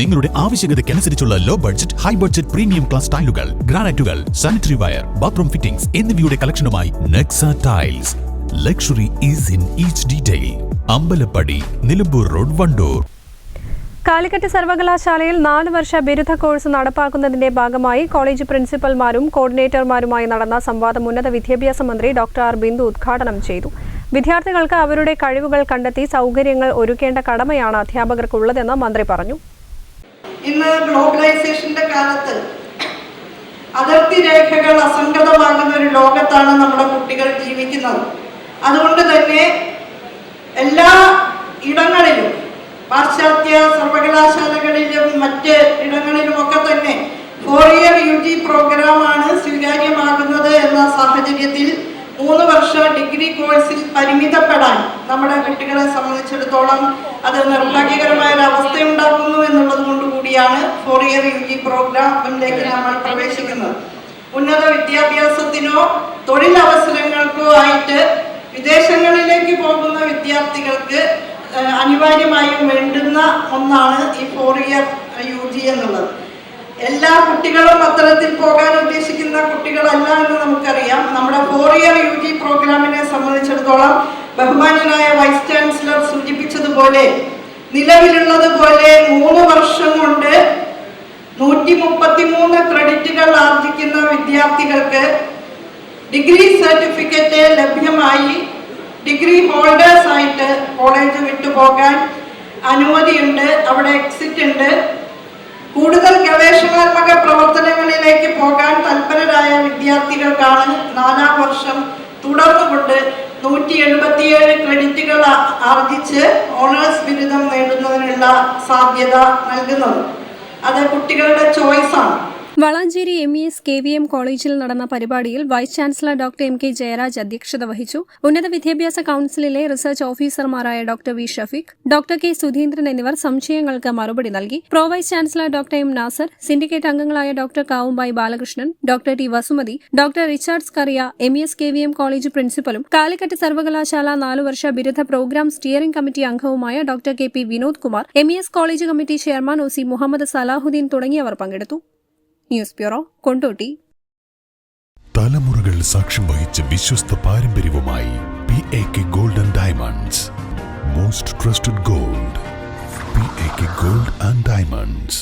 നിങ്ങളുടെ ആവശ്യകതയ്ക്കനുസരിച്ചുള്ള low budget high budget premium class ടൈലുകൾ ഗ്രാനൈറ്റുകൾ സാനിറ്ററി വയർ ബാത്റൂം ഫിറ്റിംഗ്സ് എന്നിവയുടെ കളക്ഷനുമായി Nexa tiles luxury is in each detail Ambalappadi Nilambur road Wandoor. Calicut സർവകലാശാലയിൽ നാല് വർഷ ബിരുദ course നടപ്പാക്കുന്നതിന്റെ ഭാഗമായി കോളേജ് പ്രിൻസിപ്പൽമാരും കോർഡിനേറ്റർമാരുമായി നടന്ന സംവാദം ഉന്നത വിദ്യാഭ്യാസ മന്ത്രി ഡോക്ടർ ആർ ബിന്ദു ഉദ്ഘാടനം ചെയ്തു. വിദ്യാർത്ഥികൾക്ക് അവരുടെ കഴിവുകൾ കണ്ടെത്തി സൗകര്യങ്ങൾ ഒരുക്കേണ്ട കടമയാണ് അധ്യാപകർക്കുള്ളതെന്ന് മന്ത്രി പറഞ്ഞു. ഇന്ന് ഗ്ലോബലൈസേഷന്റെ കാലത്ത് അതിർത്തി രേഖകൾ അസംഗതമാകുന്ന ഒരു ലോകത്താണ് നമ്മുടെ കുട്ടികൾ ജീവിക്കുന്നത്. അതുകൊണ്ട് തന്നെ എല്ലാ ഇടങ്ങളിലും പാശ്ചാത്യ സർവകലാശാലകളിലും മറ്റ് ഇടങ്ങളിലും ഒക്കെ തന്നെ ഫോർ ഇയർ യു ജി പ്രോഗ്രാമാണ് സ്വീകാര്യമാകുന്നത് എന്ന സാഹചര്യത്തിൽ മൂന്ന് വർഷ ഡിഗ്രി കോഴ്സിൽ പരിമിതപ്പെടാൻ നമ്മുടെ കുട്ടികളെ സംബന്ധിച്ചിടത്തോളം അത് നിർഭാഗ്യകരമായ ഒരു അവസ്ഥ ഉണ്ടാക്കുന്നു എന്നുള്ളത് കൊണ്ട് കൂടിയാണ് ഫോർ ഇയർ യു ജി പ്രോഗ്രാമിലേക്ക് നമ്മൾ പ്രവേശിക്കുന്നത്. ഉന്നത വിദ്യാഭ്യാസത്തിനോ തൊഴിലവസരങ്ങൾക്കോ ആയിട്ട് വിദേശങ്ങളിലേക്ക് പോകുന്ന വിദ്യാർത്ഥികൾക്ക് അനിവാര്യമായും വേണ്ടുന്ന ഒന്നാണ് ഈ ഫോർ ഇയർ യു ജി എന്നുള്ളത്. എല്ലാ കുട്ടികളും അത്തരത്തിൽ പോകാൻ ഉദ്ദേശിക്കുന്ന കുട്ടികളല്ല എന്ന് നമുക്കറിയാം. നമ്മുടെ ഫോർ ഇയർ യു ജി പ്രോഗ്രാമിനെ സംബന്ധിച്ചിടത്തോളം ബഹുമാന്യനായ വൈസ് ചാൻസലർ സൂചിപ്പിച്ചതുപോലെ നിലവിലുള്ളത് പോലെ മൂന്ന് വർഷം കൊണ്ട് നൂറ്റി മുപ്പത്തിമൂന്ന് ക്രെഡിറ്റുകൾ ആർജിക്കുന്ന വിദ്യാർത്ഥികൾക്ക് ഡിഗ്രി സർട്ടിഫിക്കറ്റ് ലഭ്യമായി. ഡിഗ്രി ഹോൾഡേഴ്സ് ആയിട്ട് കോളേജ് വിട്ടുപോകാൻ അനുമതിയുണ്ട് അവിടെ എക്സിറ്റ് ഉണ്ട്. കൂടുതൽ ഗവേഷണാത്മക പ്രവർത്തനങ്ങളിലേക്ക് പോകാൻ തൽപരരായ വിദ്യാർത്ഥികൾക്കാണ് നാലാം വർഷം നൂറ്റി എഴുപത്തിയേഴ് ക്രെഡിറ്റുകൾ ആർജിച്ച് ഓണേഴ്സ് ബിരുദം നേടുന്നതിനുള്ള സാധ്യത നൽകുന്നത്. അത് കുട്ടികളുടെ ചോയ്സാണ് Valanchery M E S K V M കോളേജിൽ നടന്ന പരിപാടിയിൽ vice chancellor doctor M K Jayaraj അധ്യക്ഷത വഹിച്ചു. ഉന്നത വിദ്യാഭ്യാസ കൌൺസിലിലെ റിസർച്ച് ഓഫീസർമാരായ doctor V Shafeeq doctor K Sudheendran എന്നിവർ സംശയങ്ങൾക്ക് മറുപടി നൽകി. Pro vice chancellor doctor M Nasar syndicate അംഗങ്ങളായ doctor Kavumbayi Balakrishnan doctor T Vasumathi doctor Richards Kariya M E S K V M college പ്രിൻസിപ്പലും Calicut സർവകലാശാല നാലു വർഷ ബിരുദ പ്രോഗ്രാം സ്റ്റിയറിംഗ് കമ്മിറ്റി അംഗവുമായ doctor K P Vinod Kumar M E S college committee chairman O C Muhammad Salahuddin തുടങ്ങിയവർ പങ്കെടുത്തു. News bureau Kondotty. തലമുറകൾ സാക്ഷ്യം വഹിച്ച വിശ്വസ്ത പാരമ്പര്യവുമായി P A K gold and diamonds most trusted gold P A K gold and diamonds